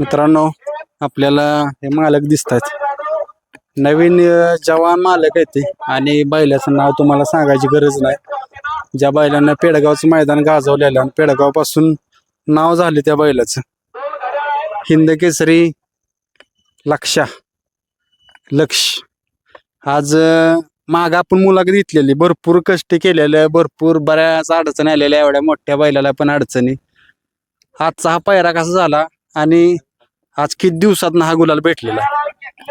मित्रांनो आपल्याला हे मालक दिसतात. नवीन जवान मालक आहेत ते. आणि बैलाचं नाव तुम्हाला सांगायची गरज नाही. ज्या बैलांना पेडगावचं मैदान गाजवलेलं आणि पेडगावपासून नाव झाले त्या बैलाचं. हिंद केसरी लक्षा लक्ष. आज माग आपण मुलाखत घेतलेली. भरपूर कष्ट केलेले भरपूर बऱ्याच अडचणी आलेल्या एवढ्या मोठ्या बैलाला पण अडचणी. आजचा हा पायरा कसा झाला? आणि आज किती दिवसात हा गुलाल भेटलेला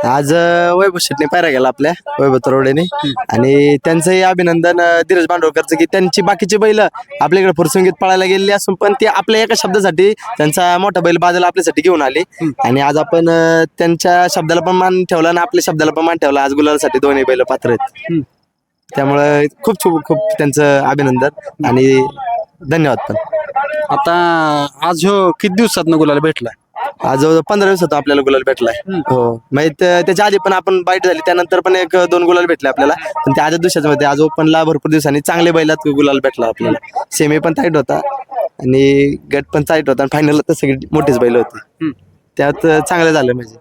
आज अ, वैभव शेटने पायरा गेला आपल्या वैभव तरोडेने. आणि त्यांचंही अभिनंदन अ, धीरज बांडवकरचं की त्यांची बाकीची बैल आपल्याकडे फुरसंगीत पळायला गेलेली असून पण ते आपल्या एका शब्दासाठी त्यांचा मोठा बैल बाजूला आपल्यासाठी घेऊन आले. आणि आज आपण अ, त्यांच्या शब्दाला पण मान ठेवला आणि आपल्या शब्दाला पण मान ठेवला. आज गुलालासाठी दोन्ही बैल पात्र आहेत. हम्म. त्यामुळे खूप खूप खूप त्यांचं अभिनंदन आणि धन्यवाद पण. आता आज हो किती दिवसात गुलाल भेटला आज जवळजवळ पंधरा दिवसात आपल्याला गुलाल भेटलाय. हो. म्हणजे त्या- त्याच्या आधी पण आपण बाईट झाली त्यानंतर पण एक दोन गुलाल भेटले आपल्याला. पण त्या आधी दिवसाच्या मध्ये आज ओपनला भरपूर दिवसांनी चांगले बैलात गुलाल भेटला आपल्याला. सेमी पण टाईट होता. आणि गट पण टाईट होता. आणि फायनल तर सगळी मोठीच बैल होती. त्यात चांगलं झालं म्हणजे.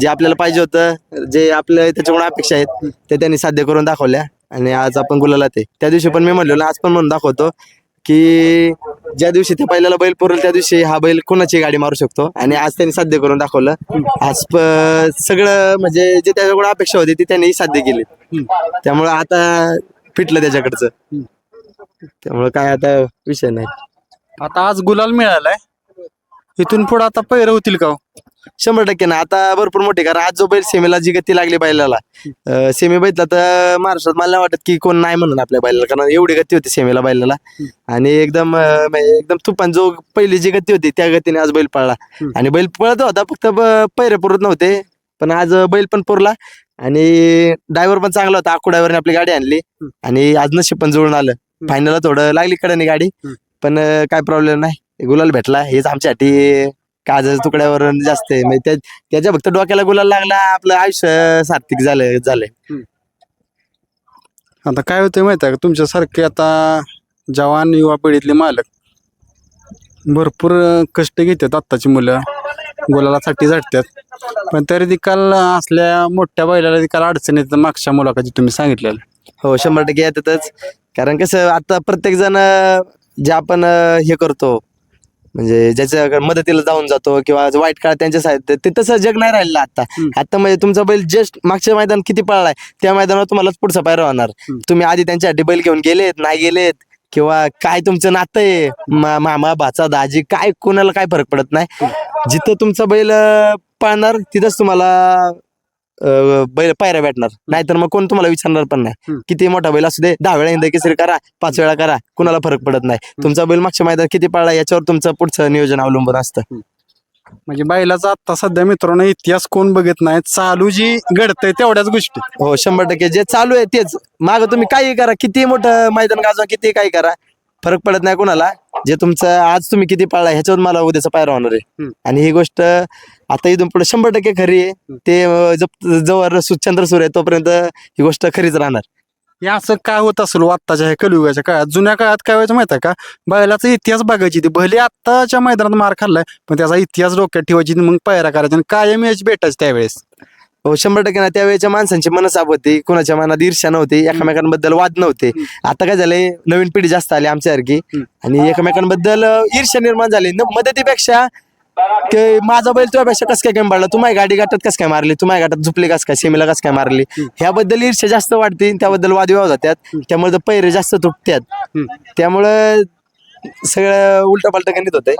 जे आपल्याला पाहिजे होतं जे आपल्या त्याच्याकडून अपेक्षा आहेत ते त्यांनी साध्य करून दाखवल्या. आणि आज आपण गुलाला ते त्या दिवशी पण मी म्हणलो ना आज पण म्हणून दाखवतो. की ज्या दिवशी त्या बैलाला बैल पुरेल त्या दिवशी हा बैल कोणाची गाडी मारू शकतो? आणि आज त्यांनी साध्य करून दाखवलं. आज सगळं म्हणजे जे त्याच्याकडे अपेक्षा होती ती त्यांनी साध्य केली. त्यामुळे आता फिटलं त्याच्याकडचं. त्यामुळे काय आता विषय नाही. आता आज गुलाल मिळालाय. इथून पुढे आता पैर होतील का हो? शंभर टक्के ना. आता भरपूर मोठे कारण आज जो बैल सेमीला जी गती लागली बैलाला अं, सेमी बैतला तर महाराष्ट्रात मला नाही वाटत की कोण नाही म्हणून आपल्या बैलाला. कारण एवढी गती होती सेमीला बैलाला. आणि एकदम अं, म्हणजे एकदम तुफान जो पहिली जी गती होती त्या गतीने आज बैल पळला. हम्म. आणि बैल पळत होता फक्त पैरे पुरत नव्हते. पण आज बैल पण पुरला. आणि ड्रायव्हर पण चांगला होता. आखू ड्रायव्हरने आपली गाडी आणली. आणि आज नशीब पण जुळून आलं. फायनलला थोडं लागली कडे गाडी. हम्म. पण अं, काय प्रॉब्लेम नाही. गुलाल भेटला. हेच आमच्यासाठी काजच्या तुकड्यावर जास्त आहे. म्हणजे त्या- त्याच्या फक्त डोक्याला गुलाल लागला. आपलं आयुष्य सार्थक झालं झालंय. आता काय होतं माहिती आहे का? तुमच्यासारखे आता जवान युवा पिढीतले मालक भरपूर अं, कष्ट घेतात आत्ताची मुलं. गुलालासाठी झटतात. पण तरी देखील असल्या मोठ्या बैलाला देखील अडचणी येतात मागच्या मुलाखती तुम्ही सांगितलेलं. हो शंभर टक्के येतातच. कारण कसं आता प्रत्येक जण जे आपण अं, हे करतो म्हणजे ज्याच्या मदतीला जाऊन जातो किंवा वाईट काळ त्यांच्या साहित्य ते तसं जग नाही राहिलं आता. आता म्हणजे तुमचा बैल जस्ट मागच्या मैदान किती पळलाय त्या मैदानावर तुम्हाला पुढचा पायरा होणार. तुम्ही आधी त्यांच्यासाठी बैल घेऊन गेलेत नाही गेलेत किंवा काय तुमचं नातं आहे? मामा भाचा दाजी काय कोणाला काय फरक पडत नाही? जिथं तुमचा बैल पळणार तिथंच तुम्हाला अं, बैल पायऱ्या भेटणार. नाहीतर मग कोण तुम्हाला विचारणार पण नाही. हम्म. किती मोठा बैल असू दे दहा वेळा इंद केसरी करा पाच वेळा करा कुणाला फरक पडत नाही. तुमचा बैल मागच्या मैदान किती पळला याच्यावर तुमचं पुढचं नियोजन अवलंबून असतं. म्हणजे बैलाचा आता सध्या मित्रांनो इतिहास कोण बघत नाही चालू जी घडतंय तेवढ्याच गोष्टी. हो शंभर टक्के. जे चालू आहे तेच. माग तुम्ही काही करा. किती मोठं मैदान गाजवा किती काही करा. फरक पडत नाही कोणाला. जे तुमचं आज तुम्ही किती पाळला ह्याच्यावर मला उद्याचा पायरा होणार आहे. आणि ही गोष्ट आता इथून पुढे शंभर टक्के खरी आहे. ते जप- जवळ सु- चंद्र सूर्य आहे तोपर्यंत ही गोष्ट खरीच राहणार. हे असं काय होत असेल हो आत्ताच्या ह्या कलियुगाच्या काळात? जुन्या काळात काय व्हायचं माहिती आहे का? बैलाचा इतिहास बघायची ती भले आत्ताच्या मैदानात मार खाल्लाय पण त्याचा इतिहास डोक्यात ठेवायची मग पायरा करायची आणि कायम याच भेटायची त्यावेळेस. हो शंभर टक्के ना त्यावेळेच्या माणसांची मनसाप होती कोणाच्या मनात ईर्ष्या नव्हती एकमेकांबद्दल वाद नव्हते. आता काय झालंय नवीन पिढी जास्त आली आमच्यासारखी. आणि एकमेकांबद्दल ईर्ष्या निर्माण झाली. न मदतीपेक्षा की माझा बैल तुझ्यापेक्षा कस काय कमी पडला? तू गाडी गाठात कस काय मारली? तू माझ्या गाठात झुपली कस काय? सीमेला कस काय मारली? ह्याबद्दल ईर्ष्या जास्त वाढते त्याबद्दल वादविवाद होतात. त्यामुळे पैरे जास्त तुटतात. त्यामुळं सगळं उलट पालट गणित होतंय.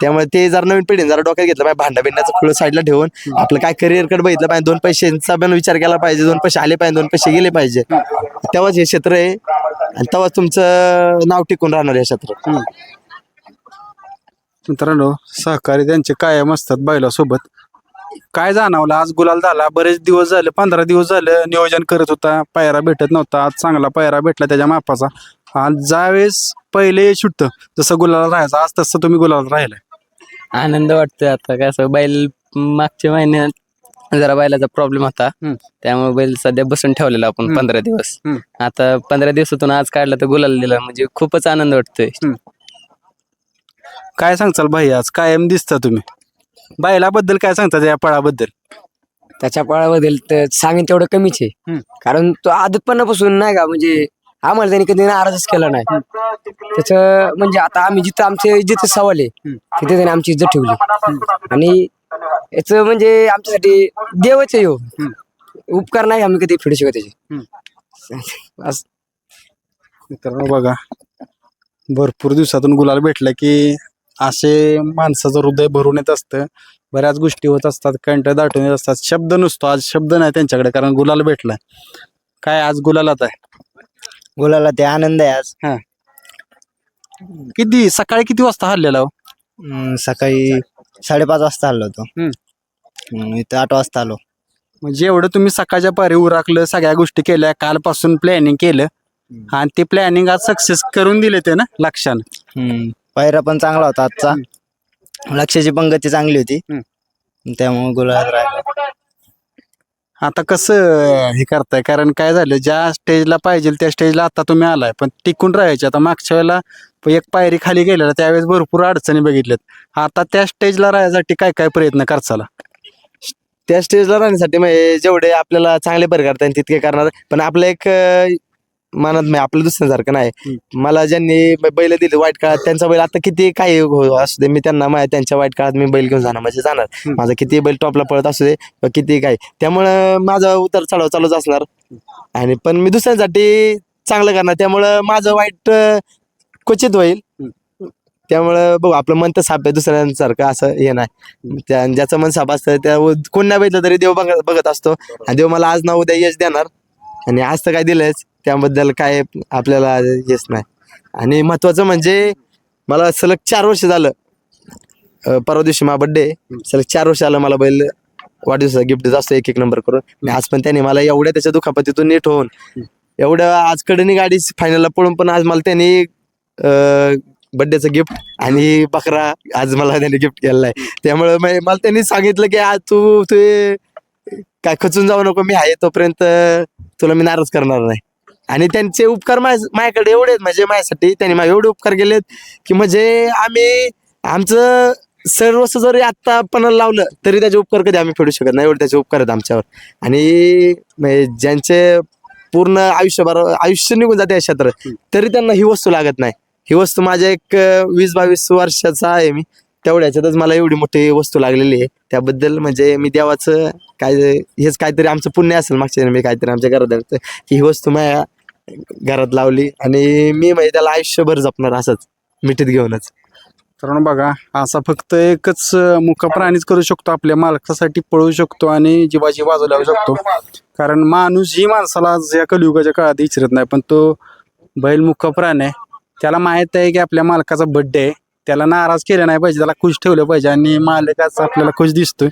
त्यामुळे ते जर नवीन पिढीने जरा डोक्यात घेतलं पाहिजे भांडा बिंडाचं खुलं साईडला ठेवून आपलं काय करिअरकडे बघितलं पाहिजे दोन पैशांचा पण विचार केला पाहिजे दोन पैसे आले पाहिजे दोन पैसे गेले पाहिजे. तेव्हाच हे क्षेत्र आहे. आणि तेव्हाच तुमचं नाव टिकून राहणार हे क्षेत्र मित्रांनो सहकारी त्यांचे कायम असतात बैलासोबत. काय जाणवलं? आज गुलाल झाला. बरेच दिवस झाले पंधरा दिवस झालं नियोजन करत होता. पायरा भेटत नव्हता. आज चांगला पायरा भेटला त्याच्या मापाचा. आज ज्यावेळेस पहिले सुटतं जसं गुलाला राहायचं आज तसं तुम्ही गुलाला राहिलाय. आनंद वाटतोय आता काय असं बैल मागच्या महिन्यात जरा बैलाचा प्रॉब्लेम होता. हम्म. त्यामुळे बैल सध्या बसून ठेवलेला आपण हम्म. पंधरा दिवस. हम्म. आता पंधरा दिवसातून आज काढला तर गुलाल दिला म्हणजे खूपच आनंद वाटतोय. काय सांगचाल भाई आज? कायम दिसता तुम्ही. बैलाबद्दल काय सांगतात या पळाबद्दल? त्याच्या पळाबद्दल तर सांगेन तेवढं कमीच आहे. हम्म. कारण तो आदतपणापासून नाही का म्हणजे आम्हाला त्यांनी कधी नाराजच केला नाही. त्याचं म्हणजे आता आम्ही जिथं आमचे जिथे सवाल आहे तिथे त्याने आमची इज्जत ठेवली. आणि याच म्हणजे आमच्यासाठी देवच आहे हो. उपकार नाही आम्ही कधी फेडू शकत त्याचे. बस. मित्रांनो बघा भरपूर दिवसातून गुलाल भेटला की असे माणसाचं हृदय भरून येत असतं. बऱ्याच गोष्टी होत असतात कंठ दाटून येत असतात. शब्द नसतो आज शब्द नाही त्यांच्याकडे कारण गुलाल भेटलाय काय आज गुलालात आहे? गुलाला ते आनंद आहे आज. किती सकाळी किती वाजता हल्लेला हो? सकाळी साडेपाच वाजता आलो होतो. हम्म. हम्म, इथं आठ वाजता आलो. म्हणजे एवढं तुम्ही सकाळच्या पारी उराकलं सगळ्या गोष्टी केल्या कालपासून प्लॅनिंग केलं आणि ते प्लॅनिंग आज सक्सेस करून दिले ते ना लक्षानं? हम्म, पायरा पण चांगला होता आजचा. लक्षाची पण गती चांगली होती. त्यामुळे गुलाब राहिला. आता कसं हे करताय? कारण काय झालं ज्या स्टेजला पाहिजे त्या स्टेजला आता तुम्ही आलाय. पण टिकून राहायचे. आता मागच्या वेळेला एक पायरी खाली गेलेला त्यावेळेस भरपूर अडचणी बघितल्यात. आता त्या स्टेजला राहण्यासाठी काय काय प्रयत्न करचाला त्या स्टेजला राहण्यासाठी म्हणजे जेवढे आपल्याला चांगले बरे करता येईल तितके करणार. पण आपलं एक मनात नाही आपलं दुसऱ्यासारखं नाही. मला ज्यांनी बैल दिले वाईट काळात त्यांचा बैल आता किती काही हो- असू दे मी त्यांना मा- त्यांच्या वाईट काळात मी बैल घेऊन जाणार म्हणजे जाणार. माझा किती बैल टॉपला पळत असू दे किती काय त्यामुळं माझा उतर चढाव चालूच असणार. आणि पण मी दुसऱ्यांसाठी चांगलं करणार. त्यामुळं माझं वाईट क्वचित होईल. त्यामुळं बघू आपलं मन तर साफ आहे दुसऱ्यांसारखं असं हे नाही. त्या ज्याचं मन साफ असतं त्या कोण नाही बघितलं तरी देव बघ- बघत असतो. आणि देव मला आज ना उद्या यश देणार. आणि आज तर काय दिलंच त्याबद्दल काय आपल्याला यश नाही. आणि महत्वाचं म्हणजे मला सलग चार वर्ष झालं अं, परवा दिवशी माझा बड्डे सलग चार वर्ष आलं मला बैल वाढदिवसाचा गिफ्ट जास्त एक एक नंबर करून. आणि आज पण त्याने मला एवढ्या त्याच्या दुखापतीतून नीट होऊन एवढं आज कडनी गाडी फायनलला पळून पण आज मला त्यांनी बड्डेचं गिफ्ट आणि बकरा आज मला त्याने गिफ्ट केलेला आहे. त्यामुळे मै- मला त्यांनी सांगितलं की आज तू ते काय खचून जाऊ नको मी आहे तोपर्यंत तुला मी नाराज करणार नाही. आणि त्यांचे उपकार माझ्या माझ्याकडे एवढे आहेत म्हणजे माझ्यासाठी. त्यांनी माझे एवढे उपकार केलेत की म्हणजे आम्ही आमचं सर्वस्व जरी आत्ता पण लावलं तरी त्याचे उपकार कधी आम्ही फेडू शकत नाही. एवढे त्याचे उपकार आहेत आमच्यावर. आणि म्हणजे ज्यांचे पूर्ण आयुष्यभर आयुष्य निघून जाते या क्षेत्रात तरी त्यांना ही वस्तू लागत नाही. ही वस्तू माझ्या एक वीस बावीस वर्षाचा आहे मी. तेवढ्या ह्याच्यातच मला एवढी मोठी वस्तू लागलेली आहे. त्याबद्दल म्हणजे मी देवाचं काय हेच काहीतरी आमचं पुण्य असेल मागच्या मी काहीतरी आमच्या घरात की ही वस्तू माझ्या घरात लावली आणि मी म्हणजे त्याला आयुष्यभर जपणार असंच मिठीत घेऊनच. कारण बघा असा फक्त एकच मुख मुका प्राणीच करू शकतो आपल्या मालकासाठी पळू शकतो आणि जीवाची बाजू लावू शकतो. कारण माणूस ही माणसाला आज या कलियुगाच्या काळात विचारत नाही पण तो बैल मुख्य प्राणी आहे. त्याला माहीत आहे की आपल्या मालकाचा बर्थडे आहे. त्याला नाराज केलं नाही पाहिजे त्याला खुश ठेवलं पाहिजे आणि मालकाचा आपल्याला खुश दिसतोय.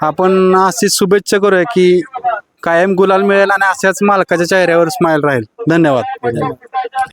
आपण अशी शुभेच्छा करूया की कायम गुलाल मिळेल आणि अशाच मालकाच्या चेहऱ्यावर स्माईल राहील. धन्यवाद.